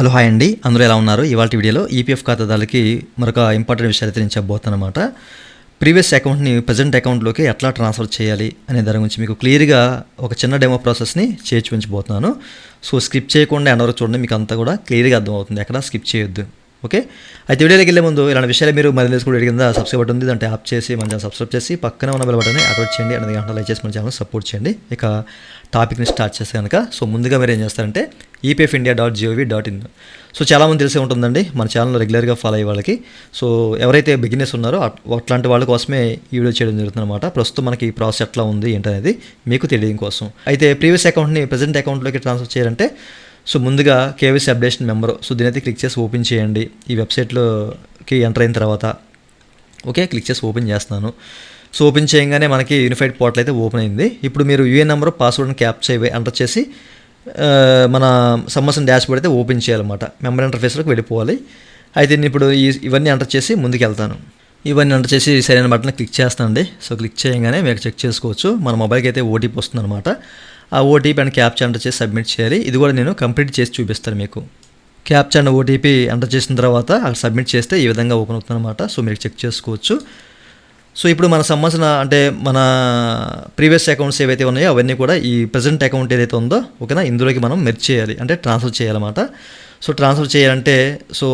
Hello hi అండి. అందరూ ఎలా ఉన్నారు? ఇవాళ వీడియోలో ఈపీఎఫ్ ఖాతాదారులకి మరొక ఇంపార్టెంట్ విషయాలు అయితే నేను ప్రీవియస్ అకౌంట్ని ప్రజెంట్ అకౌంట్లోకి ఎట్లా ట్రాన్స్ఫర్ చేయాలి అనే దాని గురించి మీకు క్లియర్గా ఒక చిన్న డెమో ప్రాసెస్ని చేర్చి చూపించబోతున్నాను సో స్కిప్ చేయకుండా ఎండవరకు చూడండి మీకు అంతా కూడా క్లియర్గా అర్థమవుతుంది. ఎక్కడ స్కిప్ చేయొద్దు. ఓకే? అయితే వీడియోకి వెళ్ళే ముందు ఇలాంటి విషయాలు మీరు మరి తెలుసుకుంటే కింద సబ్స్క్రైబ్ బటన్ ఉంది. దాంట్లో యాప్ చేసి మన ఛానల్ సబ్స్క్రైబ్ చేసి పక్కన ఉన్న బెల్ బటన్ని అటోట్ చేయండి. అనేది గంటలు లైక్ చేసి మన ఛానల్ సపోర్ట్ చేయండి. ఇక టాపిక్ని స్టార్ట్ చేస్తే కనుక సో ముందుగా మీరు ఏం చేస్తారంటే EPF India dot GOV dot in so చాలామంది తెలిసే ఉంటుందండి మన ఛానల్ రెగ్యులర్గా ఫాలో అయ్యే వాళ్ళకి. సో ఎవరైతే బిగినెస్ ఉన్నారో అట్లాంటి వాళ్ళ కోసమే ఈ వీడియో చేయడం జరుగుతుంది అనమాట ప్రస్తుతం మనకి ఈ ప్రాసెస్ ఎట్లా ఉంది ఏంటనేది మీకు తెలియడం కోసం. అయితే ప్రీవియస్ అకౌంట్ని ప్రజెంట్ అకౌంట్లోకి ట్రాన్స్ఫర్ చేయాలంటే సో ముందుగా కేవీసీ అప్డేషన్ మెంబరు సో దీనైతే క్లిక్ చేసి ఓపెన్ చేయండి. ఈ వెబ్సైట్లోకి ఎంటర్ అయిన తర్వాత ఓకే క్లిక్ చేసి ఓపెన్ చేస్తున్నాను. సో ఓపెన్ చేయగానే మనకి యూనిఫైడ్ పోర్టల్ అయితే ఓపెన్ అయింది. ఇప్పుడు మీరు యూఏఎన్ నెంబర్ పాస్వర్డ్ని క్యాప్చర్ అయ్యి ఎంటర్ చేసి మన సంబంధించిన డాష్ బోర్డ్ అయితే ఓపెన్ చేయాలన్నమాట. మెంబర్ ఇంటర్ఫేస్లోకి వెళ్ళిపోవాలి. అయితే నేను ఇప్పుడు ఈ ఇవన్నీ ఎంటర్ చేసి ముందుకు వెళ్తాను. ఇవన్నీ ఎంటర్ చేసి సరైన బటన్ క్లిక్ చేస్తానండి. సో క్లిక్ చేయగానే మీరు చెక్ చేసుకోవచ్చు. మన మొబైల్కి అయితే ఓటీపీ వస్తుంది అనమాట ఆ ఓటీపీ అండ్ క్యాప్చర్ ఎంటర్ చేసి సబ్మిట్ చేయాలి. ఇది కూడా నేను కంప్లీట్ చేసి చూపిస్తాను మీకు. క్యాప్చర్ అండ్ ఓటీపీ ఎంటర్ చేసిన తర్వాత అక్కడ సబ్మిట్ చేస్తే ఈ విధంగా ఓపెన్ అవుతుంది అనమాట సో మీరు చెక్ చేసుకోవచ్చు. సో ఇప్పుడు మన సంబంధించిన అంటే మన ప్రీవియస్ అకౌంట్స్ ఏవైతే ఉన్నాయో అవన్నీ కూడా ఈ ప్రజెంట్ అకౌంట్ ఏదైతే ఉందో ఓకేనా ఇందులోకి మనం మెర్చ్ చేయాలి. అంటే ట్రాన్స్ఫర్ చేయాలన్నమాట. సో ట్రాన్స్ఫర్ చేయాలంటే సో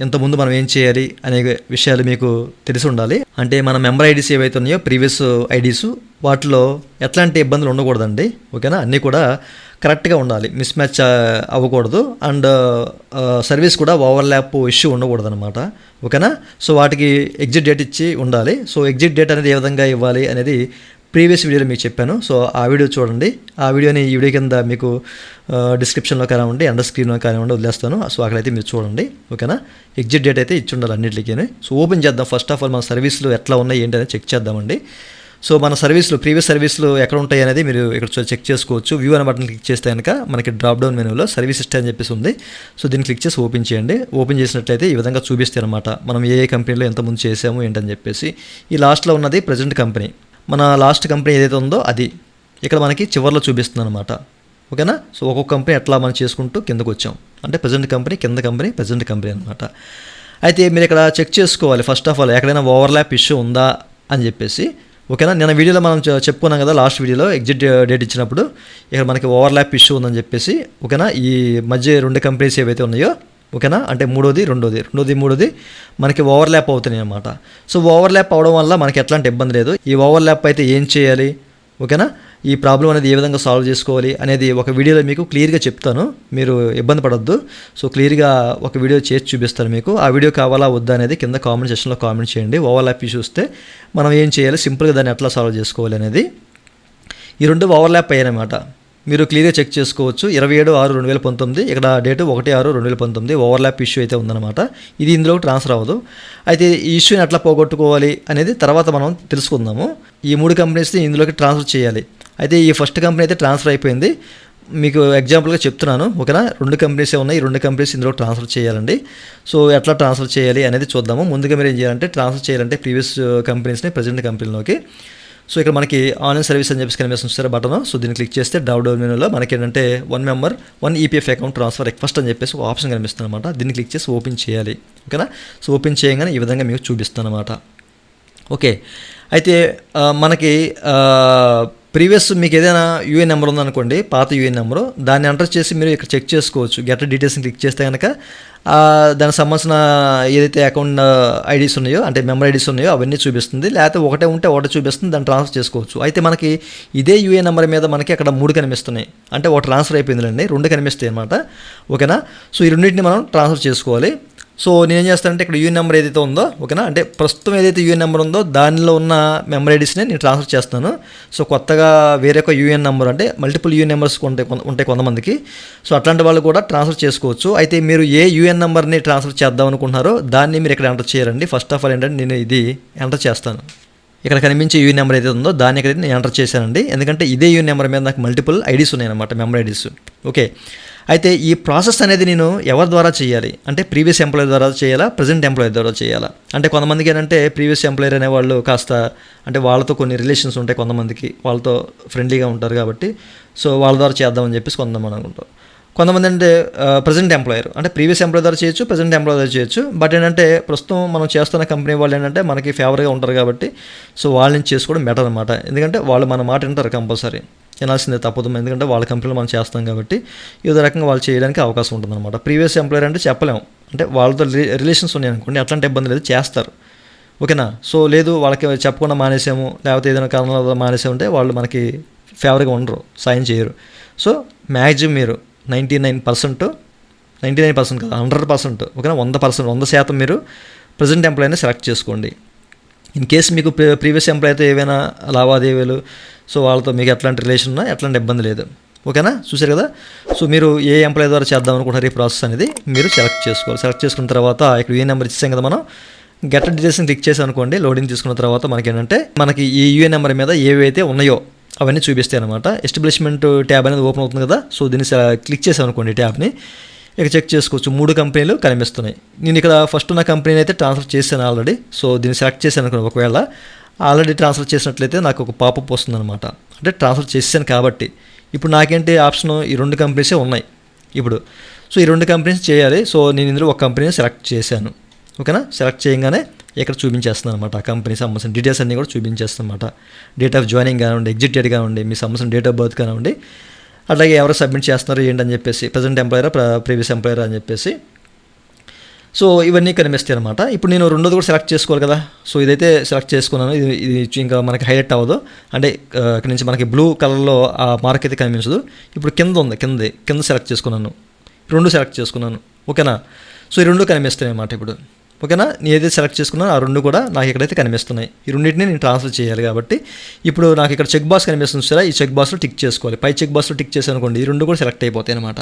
ఇంతకుముందు మనం ఏం చేయాలి అనే విషయాలు మీకు తెలిసి ఉండాలి. అంటే మన మెంబర్ ఐడీస్ ఏవైతే ఉన్నాయో ప్రీవియస్ ఐడీస్ వాటిలో ఎట్లాంటి ఇబ్బందులు ఉండకూడదండి. ఓకేనా? అన్నీ కూడా కరెక్ట్గా ఉండాలి. మిస్ మ్యాచ్ అవ్వకూడదు. అండ్ సర్వీస్ కూడా ఓవర్ ల్యాప్ ఇష్యూ ఉండకూడదు అనమాట ఓకేనా? సో వాటికి ఎగ్జిట్ డేట్ ఇచ్చి ఉండాలి. సో ఎగ్జిట్ డేట్ అనేది ఏ విధంగా ఇవ్వాలి అనేది ప్రీవియస్ వీడియోలో మీకు చెప్పాను. సో ఆ వీడియో చూడండి. ఆ వీడియోని ఈ వీడియో కింద మీకు డిస్క్రిప్షన్లో కానివ్వండి అండర్ స్క్రీన్లో కానివ్వండి వదిలేస్తాను. సో అక్కడైతే మీరు చూడండి. ఓకేనా? ఎగ్జిట్ డేట్ అయితే ఇచ్చి ఉండాలి అన్నింటికి సో ఓపెన్ చేద్దాం. ఫస్ట్ ఆఫ్ ఆల్ మన సర్వీస్లు ఎట్లా ఉన్నాయి ఏంటి అనేది చెక్ చేద్దామండి. సో మన సర్వీసులు ప్రీవియస్ సర్వీసులు ఎక్కడ ఉంటాయి అనేది మీరు ఇక్కడ చెక్ చేసుకోవచ్చు. వ్యూ అనే బటన్ క్లిక్ చేస్తే కనుక మనకి డ్రాప్ డౌన్ మెనూలో సర్వీస్ హిస్టరీ అని చెప్పేసి ఉంది. సో దీన్ని క్లిక్ చేసి ఓపెన్ చేయండి. ఓపెన్ చేసినట్లయితే ఈ విధంగా చూపిస్తాయి అనమాట మనం ఏ ఏ కంపెనీలో ఎంత ముందు చేసాము ఏంటని చెప్పేసి. ఈ లాస్ట్లో ఉన్నది ప్రజెంట్ కంపెనీ మన లాస్ట్ కంపెనీ ఏదైతే ఉందో అది ఇక్కడ మనకి చివరిలో చూపిస్తుంది అనమాట ఓకేనా? సో ఒక్కొక్క కంపెనీ ఎట్లా మనం చేసుకుంటూ కిందకు వచ్చాం. అంటే ప్రజెంట్ కంపెనీ కింద కంపెనీ ప్రజెంట్ కంపెనీ అనమాట అయితే మీరు ఇక్కడ చెక్ చేసుకోవాలి. ఫస్ట్ ఆఫ్ ఆల్ ఎక్కడైనా ఓవర్లాప్ ఇష్యూ ఉందా అని చెప్పేసి. ఓకేనా? నిన్న వీడియోలో మనం చెప్పుకున్నాం కదా లాస్ట్ వీడియోలో ఎగ్జిట్ డేట్ ఇచ్చినప్పుడు. ఇక్కడ మనకి ఓవర్లాప్ ఇష్యూ ఉందని చెప్పేసి. ఓకేనా? ఈ మధ్య రెండు కంపెనీస్ ఏవైతే ఉన్నాయో ఓకేనా? అంటే మూడోది రెండోది. రెండోది మూడోది మనకి ఓవర్ల్యాప్ అవుతున్నాయి అన్నమాట. సో ఓవర్ల్యాప్ అవడం వల్ల మనకి ఎట్లాంటి ఇబ్బంది లేదు. ఈ ఓవర్ల్యాప్ అయితే ఏం చేయాలి? ఓకేనా? ఈ ప్రాబ్లం అనేది ఏ విధంగా సాల్వ్ చేసుకోవాలి అనేది ఒక వీడియోలో మీకు క్లియర్గా చెప్తాను. మీరు ఇబ్బంది పడద్దు. సో క్లియర్గా ఒక వీడియో చేసి చూపిస్తాను మీకు. ఆ వీడియో కావాలా వద్దా అనేది కింద కామెంట్ సెక్షన్లో కామెంట్ చేయండి. ఓవర్లాప్ చూస్తే మనం ఏం చేయాలి? సింపుల్గా దాన్ని ఎట్లా సాల్వ్ చేసుకోవాలి అనేది. ఈ రెండు ఓవర్లాప్ అయ్యాయన్నమాట. మీరు క్లియర్గా చెక్ చేసుకోవచ్చు. ఇరవై ఏడు ఆరు రెండు వేల పంతొమ్మిది ఇక్కడ డేట్ ఒకటి ఆరు రెండు వేల పంతొమ్మిది ఓవర్లాప్ ఇష్యూ అయితే ఉందన్నమాట. ఇది ఇందులో ట్రాన్స్ఫర్ అవ్వదు అయితే ఈ ఇష్యూని ఎట్లా పోగొట్టుకోవాలి అనేది తర్వాత మనం తెలుసుకుందాము. ఈ మూడు కంపెనీస్ని ఇందులోకి ట్రాన్స్ఫర్ చేయాలి. అయితే ఈ ఫస్ట్ కంపెనీ అయితే ట్రాన్స్ఫర్ అయిపోయింది. మీకు ఎగ్జాంపుల్గా చెప్తున్నాను. ఓకేనా? రెండు కంపెనీసే ఉన్నాయి. ఈ రెండు కంపెనీస్ ఇందులో ట్రాన్స్ఫర్ చేయాలండి. సో ఎట్లా ట్రాన్స్ఫర్ చేయాలి అనేది చూద్దాము. ముందుగా మీరు ఏం చేయాలంటే ట్రాన్స్ఫర్ చేయాలంటే ప్రీవియస్ కంపెనీస్ని ప్రజెంట్ కంపెనీలోకి. సో ఇక్కడ మనకి ఆన్లైన్ సర్వీస్ అని చెప్పేసి కనిపిస్తుంది సార్ బటన్ సో దీన్ని క్లిక్ చేస్తే డ్రాప్ మెనూలో మనకి ఏంటంటే one member one EPF account transfer request అని చెప్పేసి ఒక ఆప్షన్ కనిపిస్తుంది అనమాట దీన్ని క్లిక్ చేసి ఓపెన్ చేయాలి. ఓకేనా సో ఓపెన్ చేయగానే ఈ విధంగా మీకు చూపిస్తాను అనమాట ఓకే అయితే మనకి ప్రీవియస్ మీకు ఏదైనా యూఏ నెంబర్ ఉందనుకోండి పాత యూఏ నెంబరు దాన్ని ఎంటర్ చేసి మీరు ఇక్కడ చెక్ చేసుకోవచ్చు. గెట్ డీటెయిల్స్ని క్లిక్ చేస్తే కనుక దానికి సంబంధించిన ఏదైతే అకౌంట్ ఐడీస్ ఉన్నాయో అంటే మెంబర్ ఐడీస్ ఉన్నాయో అవన్నీ చూపిస్తుంది. లేకపోతే ఒకటే ఉంటే ఒకటే చూపిస్తుంది దాన్ని ట్రాన్స్ఫర్ చేసుకోవచ్చు. అయితే మనకి ఇదే యూఏ నెంబర్ మీద మనకి అక్కడ మూడు కనిపిస్తున్నాయి. అంటే ఒక ట్రాన్స్ఫర్ అయిపోయిందిలేండి రెండు కనిపిస్తాయి అనమాట ఓకేనా? సో ఈ రెండింటిని మనం ట్రాన్స్ఫర్ చేసుకోవాలి. సో నేను ఏం చేస్తానంటే ఇక్కడ యూఎన్ నెంబర్ ఏదైతే ఉందో ఓకేనా? అంటే ప్రస్తుతం ఏదైతే యూఎన్ నెంబర్ ఉందో దానిలో ఉన్న మెమరీ ఐడీస్ని నేను ట్రాన్స్ఫర్ చేస్తాను. సో కొత్తగా వేరే ఒక యూఎన్ నెంబర్ అంటే మల్టిపుల్ యూఎన్ నెంబర్స్ ఉంటాయి కొంత- ఉంటాయి కొంతమందికి. సో అట్లాంటి వాళ్ళు కూడా ట్రాన్స్ఫర్ చేసుకోవచ్చు. అయితే మీరు ఏ యూఎన్ నెంబర్ని ట్రాన్స్ఫర్ చేద్దాం అనుకుంటున్నారో దాన్ని మీరు ఇక్కడ ఎంటర్ చేయాలండి ఫస్ట్ ఆఫ్ ఆల్ ఏంటంటే నేను ఇది ఎంటర్ చేస్తాను. ఇక్కడ కనిపించే యూఎన్ నెంబర్ ఏదైతే ఉందో దాన్ని ఇక్కడ నేను ఎంటర్ చేశానండి. ఎందుకంటే ఇదే యూఎన్ నెంబర్ మీద నాకు మల్టిపుల్ ఐడీస్ ఉన్నాయన్నమాట మెమరీ ఐడీస్ ఓకే. అయితే ఈ ప్రాసెస్ అనేది నేను ఎవరి ద్వారా చేయాలి? అంటే ప్రీవియస్ ఎంప్లాయర్ ద్వారా చేయాలా? ప్రజెంట్ ఎంప్లాయర్ ద్వారా చేయాలా? అంటే కొంతమందికి ఏంటంటే ప్రీవియస్ ఎంప్లాయర్ అనే వాళ్ళు కాస్త అంటే వాళ్ళతో కొన్ని రిలేషన్స్ ఉంటాయి కొంతమందికి వాళ్ళతో ఫ్రెండ్లీగా ఉంటారు కాబట్టి. సో వాళ్ళ ద్వారా చేద్దామని చెప్పేసి కొంతమంది అనుకుంటాం కొంతమంది అంటే ప్రజెంట్ ఎంప్లాయర్. అంటే ప్రీవియస్ ఎంప్లాయర్ ద్వారా చేయొచ్చు ప్రజెంట్ ఎంప్లాయర్ ద్వారా చేయొచ్చు. బట్ ఏంటంటే ప్రస్తుతం మనం చేస్తున్న కంపెనీ వాళ్ళు ఏంటంటే మనకి ఫేవర్గా ఉంటారు కాబట్టి. సో వాళ్ళని చేసుకోవడం బెటర్ అనమాట ఎందుకంటే వాళ్ళు మన మాట వింటారు కంపల్సరీ. వినాల్సిందే తప్పదు ఎందుకంటే వాళ్ళ కంపెనీలో మనం చేస్తాం కాబట్టి ఏదో రకంగా వాళ్ళు చేయడానికి అవకాశం ఉంటుందన్నమాట. ప్రీవియస్ ఎంప్లాయర్ అంటే చెప్పలేము అంటే వాళ్ళతో రి- రిలేషన్స్ ఉన్నాయి అనుకోండి అట్లాంటి ఇబ్బంది లేదు చేస్తారు. ఓకేనా? సో లేదు వాళ్ళకి చెప్పకుండా మానేసాము లేకపోతే ఏదైనా కారణాల వల్ల మానేసామంటే వాళ్ళు మనకి ఫేవర్గా ఉండరు సాయం చేయరు. సో మ్యాక్సిమం మీరు ninety nine percent ninety nine percent కాదు హండ్రెడ్ పర్సెంట్ ఓకేనా? వంద పర్సెంట్ వంద శాతం మీరు ప్రజెంట్ ఎంప్లాయీని సెలెక్ట్ చేసుకోండి. ఇన్ కేసు మీకు ప్రీ- ప్రీవియస్ ఎంప్లాయీతో ఏవైనా లావాదేవీలు సో వాళ్ళతో మీకు ఎట్లాంటి రిలేషన్ ఉన్నా ఎట్లాంటి ఇబ్బంది లేదు. ఓకేనా? చూసారు కదా? సో మీరు ఏ ఎంప్లాయీ ద్వారా చేద్దాం అనుకుంటారు ఈ ప్రాసెస్ అనేది మీరు సెలెక్ట్ చేసుకోవాలి. సెలెక్ట్ చేసుకున్న తర్వాత ఇక్కడ ఏ నెంబర్ ఇచ్చేసాం కదా మనం. గెట్ డీటెయిల్స్ని క్లిక్ చేసి అనుకోండి. లోడింగ్ తీసుకున్న తర్వాత మనకి ఏంటంటే మనకి ఈ యూఏ నెంబర్ మీద ఏవైతే ఉన్నాయో అవన్నీ చూపిస్తాయి అనమాట ఎస్టాబ్లిష్మెంట్ ట్యాబ్ అనేది ఓపెన్ అవుతుంది కదా? సో దీన్ని క్లిక్ చేసాం అనుకోండి ఈ ట్యాబ్ని ఇక చెక్ చేసుకోవచ్చు. మూడు కంపెనీలు కనిపిస్తున్నాయి. నేను ఇక్కడ ఫస్ట్ ఉన్న కంపెనీని అయితే ట్రాన్స్ఫర్ చేశాను ఆల్రెడీ సో దీన్ని సెలెక్ట్ చేశాను అనుకోండి ఒకవేళ. ఆల్రెడీ ట్రాన్స్ఫర్ చేసినట్లయితే నాకు ఒక పాపప్ వస్తుంది అనమాట అంటే ట్రాన్స్ఫర్ చేసాను కాబట్టి. ఇప్పుడు నాకేంటి ఆప్షన్? ఈ రెండు కంపెనీసే ఉన్నాయి. ఇప్పుడు. సో ఈ రెండు కంపెనీస్ చేయాలి. సో నేను ఇందులో ఒక కంపెనీని సెలెక్ట్ చేశాను. ఓకేనా? సెలెక్ట్ చేయగానే ఇక్కడ చూపించేస్తున్నాను అనమాట ఆ కంపెనీ సంబంధించిన డీటెయిల్స్ అన్నీ కూడా చూపించేస్తాను అనమాట డేట్ ఆఫ్ జాయినింగ్ కానివ్వండి ఎగ్జిట్ డేట్ కానివ్వండి మీ సంబంధించిన డేట్ ఆఫ్ బర్త్ కానివ్వండి. అట్లాగే ఎవరు సబ్మిట్ చేస్తున్నారు ఏంటని చెప్పేసి ప్రజెంట్ ఎంప్లాయర్ ప్రీవియస్ ఎంప్లాయర్ అని చెప్పేసి సో ఇవన్నీ కనిపిస్తాయి అనమాట ఇప్పుడు నేను రెండోది కూడా సెలెక్ట్ చేసుకోవాలి కదా. సో ఇదైతే సెలెక్ట్ చేసుకున్నాను. ఇది ఇది ఇంకా మనకి హైలైట్ అవ్వదు. అంటే ఇక్కడ నుంచి మనకి బ్లూ కలర్లో ఆ మార్క్ అయితే కనిపించదు. ఇప్పుడు కింద ఉంది కింద కింద సెలెక్ట్ చేసుకున్నాను. రెండు సెలెక్ట్ చేసుకున్నాను. ఓకేనా? సో ఈ రెండు కనిపిస్తాయి అన్నమాట ఇప్పుడు. ఓకేనా? నేను ఏదైతే సెలెక్ట్ చేసుకున్నానో. ఆ రెండు కూడా నాకు ఇక్కడైతే కనిపిస్తున్నాయి. ఈ రెండింటిని నేను ట్రాన్స్ఫర్ చేయాలి కాబట్టి. ఇప్పుడు నాకు ఇక్కడ చెక్ బాక్స్ కనిపిస్తుంది సరే ఈ చెక్ బాక్స్లో టిక్ చేసుకోవాలి. పై చెక్ బాక్స్లో టిక్ చేశాను అనుకోండి ఈ రెండు కూడా సెలెక్ట్ అయిపోతాయి అనమాట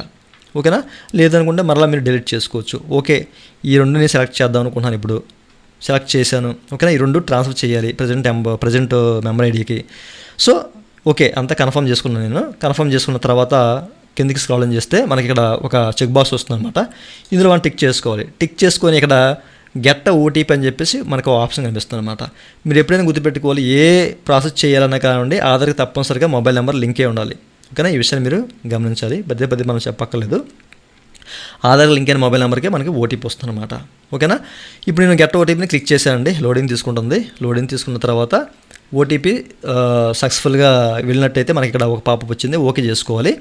ఓకేనా? లేదనుకుంటే మరలా మీరు డిలీట్ చేసుకోవచ్చు. ఓకే ఈ రెండు నేను సెలెక్ట్ చేద్దాం అనుకుంటున్నాను ఇప్పుడు. సెలెక్ట్ చేశాను. ఓకేనా? ఈ రెండు ట్రాన్స్ఫర్ చేయాలి ప్రజెంట్ ప్రజెంట్ మెంబర్ ఐడికి. సో ఓకే అంతా కన్ఫర్మ్ చేసుకున్నాను నేను. కన్ఫర్మ్ చేసుకున్న తర్వాత కిందికి స్క్రాల్ చేస్తే మనకి ఇక్కడ ఒక చెక్ బాక్స్ వస్తుంది అనమాట ఇందులో మనం టిక్ చేసుకోవాలి. టిక్ చేసుకొని ఇక్కడ గెట్ట ఓటీపీ అని చెప్పేసి మనకు ఆప్షన్ కనిపిస్తుంది అనమాట మీరు ఎప్పుడైనా గుర్తుపెట్టుకోవాలి ఏ ప్రాసెస్ చేయాలన్నా కానివ్వండి ఆధార్కి తప్పనిసరిగా మొబైల్ నెంబర్ లింకే ఉండాలి. ఓకేనా ఈ విషయాన్ని మీరు గమనించాలి. పదే పదే మనం చెప్పక్కర్లేదు. ఆధార్ లింక్ అయిన మొబైల్ నెంబర్కే మనకి ఓటీపీ వస్తుంది అనమాట ఓకేనా? ఇప్పుడు నేను గెట్ ఓటీపీని క్లిక్ చేశానండి. లోడింగ్ తీసుకుంటుంది. లోడింగ్ తీసుకున్న తర్వాత ఓటీపీ సక్సెస్ఫుల్గా వెళ్ళినట్టయితే మనకి ఇక్కడ ఒక పాపప్ వచ్చింది. ఓకే చేసుకోవాలి.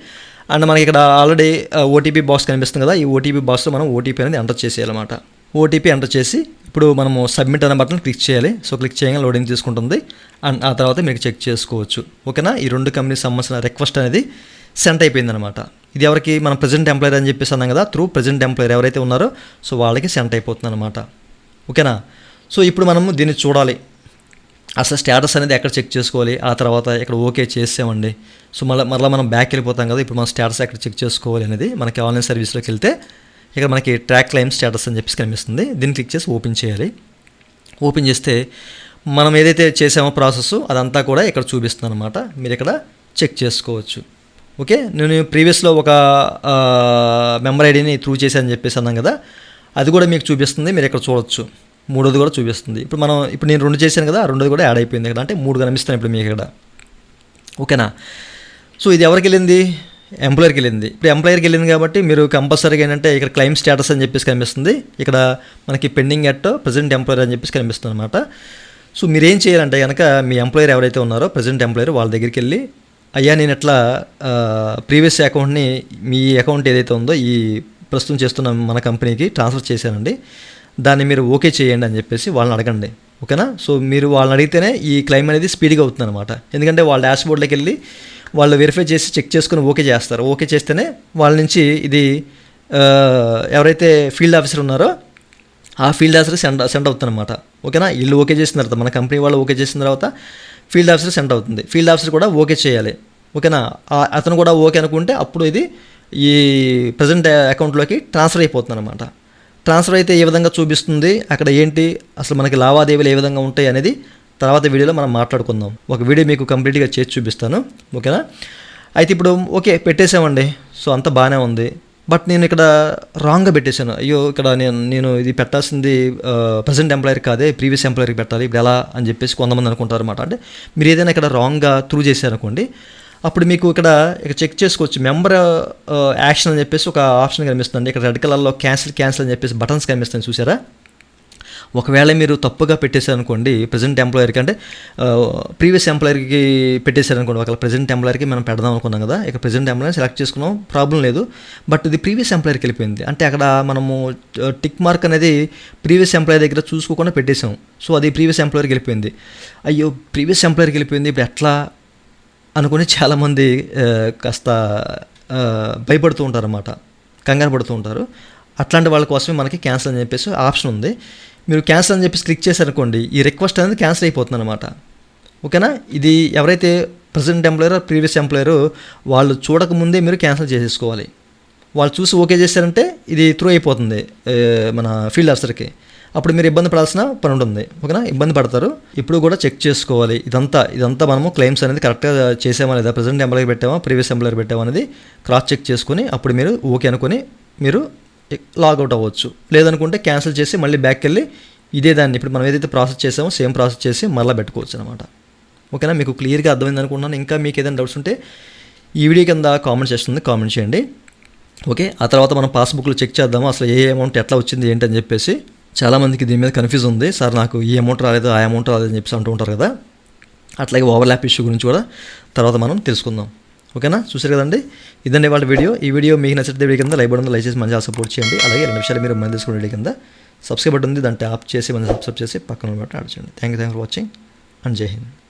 అండ్ మనకి ఇక్కడ ఆల్రెడీ ఓటీపీ బాక్స్ కనిపిస్తుంది కదా. ఈ ఓటీపీ బాక్స్లో మనం ఓటీపీ అనేది ఎంటర్ చేసేయాలన్నమాట. ఓటీపీ ఎంటర్ చేసి ఇప్పుడు మనము సబ్మిట్ అనే బటన్ క్లిక్ చేయాలి. సో క్లిక్ చేయగానే లోడింగ్ తీసుకుంటుంది. అండ్ ఆ తర్వాత మీకు చెక్ చేసుకోవచ్చు. ఓకేనా? ఈ రెండు కంపెనీకి సంబంధించిన రిక్వెస్ట్ అనేది సెంట్ అయిపోయింది అనమాట ఇది ఎవరికి? మనం ప్రజెంట్ ఎంప్లాయర్ అని చెప్పేసి అన్నాం కదా త్రూ ప్రజెంట్ ఎంప్లాయర్ ఎవరైతే ఉన్నారో సో వాళ్ళకి సెంట్ అయిపోతుంది అనమాట ఓకేనా? సో ఇప్పుడు మనము దీన్ని చూడాలి. అసలు స్టేటస్ అనేది ఎక్కడ చెక్ చేసుకోవాలి? ఆ తర్వాత ఇక్కడ ఓకే చేసామండి సో మళ్ళీ మళ్ళీ మనం బ్యాక్ వెళ్ళిపోతాం కదా ఇప్పుడు మనం స్టేటస్ ఎక్కడ చెక్ చేసుకోవాలి అనేది మనకి ఆన్లైన్ సర్వీస్లోకి వెళ్తే ఇక్కడ మనకి ట్రాక్ క్లైమ్ స్టేటస్ అని చెప్పేసి కనిపిస్తుంది. దీన్ని క్లిక్ చేసి ఓపెన్ చేయాలి. ఓపెన్ చేస్తే మనం ఏదైతే చేసామో ప్రాసెస్ అదంతా కూడా ఇక్కడ చూపిస్తుంది అనమాట మీరు ఇక్కడ చెక్ చేసుకోవచ్చు. ఓకే నేను ప్రీవియస్లో ఒక మెంబర్ ఐడిని త్రూ చేశానని చెప్పేసి అన్నాం కదా. అది కూడా మీకు చూపిస్తుంది. మీరు ఇక్కడ చూడొచ్చు. మూడోది కూడా చూపిస్తుంది. ఇప్పుడు మనం ఇప్పుడు నేను రెండు చేశాను కదా రెండోది కూడా యాడ్ అయిపోయింది ఇక్కడ అంటే మూడు కనిపిస్తాను ఇప్పుడు మీకు ఇక్కడ. ఓకేనా సో ఇది ఎవరికి వెళ్ళింది? ఎంప్లాయర్కి వెళ్ళింది. ఇప్పుడు ఎంప్లాయర్కి వెళ్ళింది కాబట్టి మీరు కంపల్సరీగా ఏంటంటే ఇక్కడ క్లైమ్ స్టేటస్ అని చెప్పేసి కనిపిస్తుంది. ఇక్కడ మనకి పెండింగ్ అట్ ప్రజెంట్ ఎంప్లాయర్ అని చెప్పేసి కనిపిస్తుంది అనమాట సో మీరు ఏం చేయాలంటే కనుక మీ ఎంప్లాయర్ ఎవరైతే ఉన్నారో ప్రజెంట్ ఎంప్లాయర్ వాళ్ళ దగ్గరికి వెళ్ళి అయ్యా నేను ఎట్లా ప్రీవియస్ అకౌంట్ని మీ అకౌంట్ ఏదైతే ఉందో ఈ ప్రస్తుతం చేస్తున్న మన కంపెనీకి ట్రాన్స్ఫర్ చేశానండి. దాన్ని మీరు ఓకే చేయండి అని చెప్పేసి వాళ్ళని అడగండి. ఓకేనా? సో మీరు వాళ్ళని అడిగితేనే ఈ క్లైమ్ అనేది స్పీడ్గా అవుతుంది అనమాట ఎందుకంటే వాళ్ళ డాష్ బోర్డ్లోకి వెళ్ళి వాళ్ళు వెరిఫై చేసి చెక్ చేసుకుని ఓకే చేస్తారు. ఓకే చేస్తేనే వాళ్ళ నుంచి ఇది ఎవరైతే ఫీల్డ్ ఆఫీసర్ ఉన్నారో ఆ ఫీల్డ్ ఆఫీసర్ సెండ్ సెండ్ అవుతుంది అనమాట ఓకేనా వీళ్ళు ఓకే చేసిన తర్వాత మన కంపెనీ వాళ్ళు ఓకే చేసిన తర్వాత ఫీల్డ్ ఆఫీసర్ సెండ్ అవుతుంది. ఫీల్డ్ ఆఫీసర్ కూడా ఓకే చేయాలి. ఓకేనా అతను కూడా ఓకే అనుకుంటే అప్పుడు ఇది ఈ ప్రజెంట్ అకౌంట్లోకి ట్రాన్స్ఫర్ అయిపోతుంది అనమాట ట్రాన్స్ఫర్ అయితే ఏ విధంగా చూపిస్తుంది? అక్కడ ఏంటి? అసలు మనకి లావాదేవీలు ఏ విధంగా ఉంటాయి అనేది తర్వాత వీడియోలో మనం మాట్లాడుకుందాం. ఒక వీడియో మీకు కంప్లీట్గా చేసి చూపిస్తాను. ఓకేనా? అయితే ఇప్పుడు ఓకే పెట్టేసామండి సో అంత బాగానే ఉంది. బట్ నేను ఇక్కడ రాంగ్గా పెట్టేశాను. అయ్యో ఇక్కడ నేను నేను ఇది పెట్టాల్సింది ప్రజెంట్ ఎంప్లాయర్ కాదే ప్రీవియస్ ఎంప్లాయర్కి పెట్టాలి. ఇప్పుడు ఎలా అని చెప్పేసి కొంతమంది అనుకుంటారు అనమాట అంటే మీరు ఏదైనా ఇక్కడ రాంగ్గా త్రూ చేశారనుకోండి అప్పుడు మీకు ఇక్కడ ఇక్కడ చెక్ చేసుకోవచ్చు. మెంబర్ యాక్షన్ అని చెప్పేసి ఒక ఆప్షన్ కనిపిస్తుంది ఇక్కడ రెడ్ కలర్లో క్యాన్సిల్ క్యాన్సిల్ అని చెప్పేసి బటన్స్ కనిపిస్తుంది చూసారా? ఒకవేళ మీరు తప్పుగా పెట్టేశారనుకోండి ప్రజెంట్ ఎంప్లాయర్కి అంటే ప్రీవియస్ ఎంప్లాయర్కి పెట్టేశారనుకోండి ఒకవేళ ప్రజెంట్ ఎంప్లాయర్కి మనం పెడదాం అనుకున్నాం కదా ఇక్కడ ప్రజెంట్ ఎంప్లాయర్ సెలెక్ట్ చేసుకున్నాం ప్రాబ్లం లేదు. బట్ ఇది ప్రీవియస్ ఎంప్లాయర్కి వెళ్ళిపోయింది. అంటే అక్కడ మనము టిక్ మార్క్ అనేది ప్రీవియస్ ఎంప్లాయర్ దగ్గర చూసుకోకుండా పెట్టేశాం. సో అది ప్రీవియస్ ఎంప్లాయర్కి వెళ్ళిపోయింది. అయ్యో ప్రీవియస్ ఎంప్లాయర్కి వెళ్ళిపోయింది ఇప్పుడు ఎట్లా అనుకుని చాలామంది కాస్త భయపడుతూ ఉంటారన్నమాట. కంగారు పడుతూ ఉంటారు. అట్లాంటి వాళ్ళ కోసమే మనకి క్యాన్సిల్ అని చెప్పేసి ఆప్షన్ ఉంది. మీరు క్యాన్సిల్ అని చెప్పేసి క్లిక్ చేశారనుకోండి ఈ రిక్వెస్ట్ అనేది క్యాన్సిల్ అయిపోతుంది అనమాట ఓకేనా? ఇది ఎవరైతే ప్రజెంట్ ఎంప్లాయర్ ప్రీవియస్ ఎంప్లాయర్ వాళ్ళు చూడకముందే మీరు క్యాన్సిల్ చేసేసుకోవాలి. వాళ్ళు చూసి ఓకే చేశారంటే ఇది త్రూ అయిపోతుంది మన ఫీల్డ్ ఆఫీసర్కి. అప్పుడు మీరు ఇబ్బంది పడాల్సిన పని ఉంటుంది ఓకేనా? ఇబ్బంది పడతారు. ఇప్పుడు కూడా చెక్ చేసుకోవాలి. ఇదంతా ఇదంతా మనము క్లెయిమ్స్ అనేది కరెక్ట్గా చేసామా లేదా ప్రజెంట్ ఎంప్లాయర్ పెట్టామా ప్రీవియస్ ఎంప్లాయర్ పెట్టామా అనేది క్రాస్ చెక్ చేసుకొని అప్పుడు మీరు ఓకే అనుకొని మీరు లాగౌట్ అవ్వచ్చు. లేదనుకుంటే క్యాన్సిల్ చేసి మళ్ళీ బ్యాక్ వెళ్ళి ఇదే దాన్ని ఇప్పుడు మనం ఏదైతే ప్రాసెస్ చేసామో సేమ్ ప్రాసెస్ చేసి మళ్ళీ పెట్టుకోవచ్చు అనమాట ఓకేనా? మీకు క్లియర్గా అర్థమైంది అనుకుంటున్నాను. ఇంకా మీకు ఏదైనా డౌట్స్ ఉంటే ఈ వీడియో కింద కామెంట్ చేస్తుంది కామెంట్ చేయండి. ఓకే? ఆ తర్వాత మనం పాస్బుక్లో చెక్ చేద్దాము? అసలు ఏ అమౌంట్ ఎట్లా వచ్చింది ఏంటి అని చెప్పేసి. చాలామందికి దీని మీద కన్ఫ్యూజ్ ఉంది. సార్ నాకు ఈ అమౌంట్ రాలేదు ఆ అమౌంట్ రాలేదు అని చెప్పేసి అంటూ ఉంటారు కదా. అట్లాగే ఓవర్లాప్ ఇష్యూ గురించి కూడా తర్వాత మనం తెలుసుకుందాం. ఓకేనా? చూసారు కదండి? ఇదండి వాళ్ళ వీడియో. ఈ వీడియో మీకు నచ్చితే వీడియో కింద లైక్ బటన్ లైక్ చేసి మంచిగా సపోర్ట్ చేయండి. అలాగే రెండు నిమిషాలు మీరు మంది తీసుకునే వీడియో కింద సబ్స్క్రైబ్ బటన్ ఉంది. దాన్ని ట్యాప్ చేసి మనం సబ్స్క్రైబ్ చేసి పక్కన బట్టి ఆడచండి thank you thank for watching and జై హింద్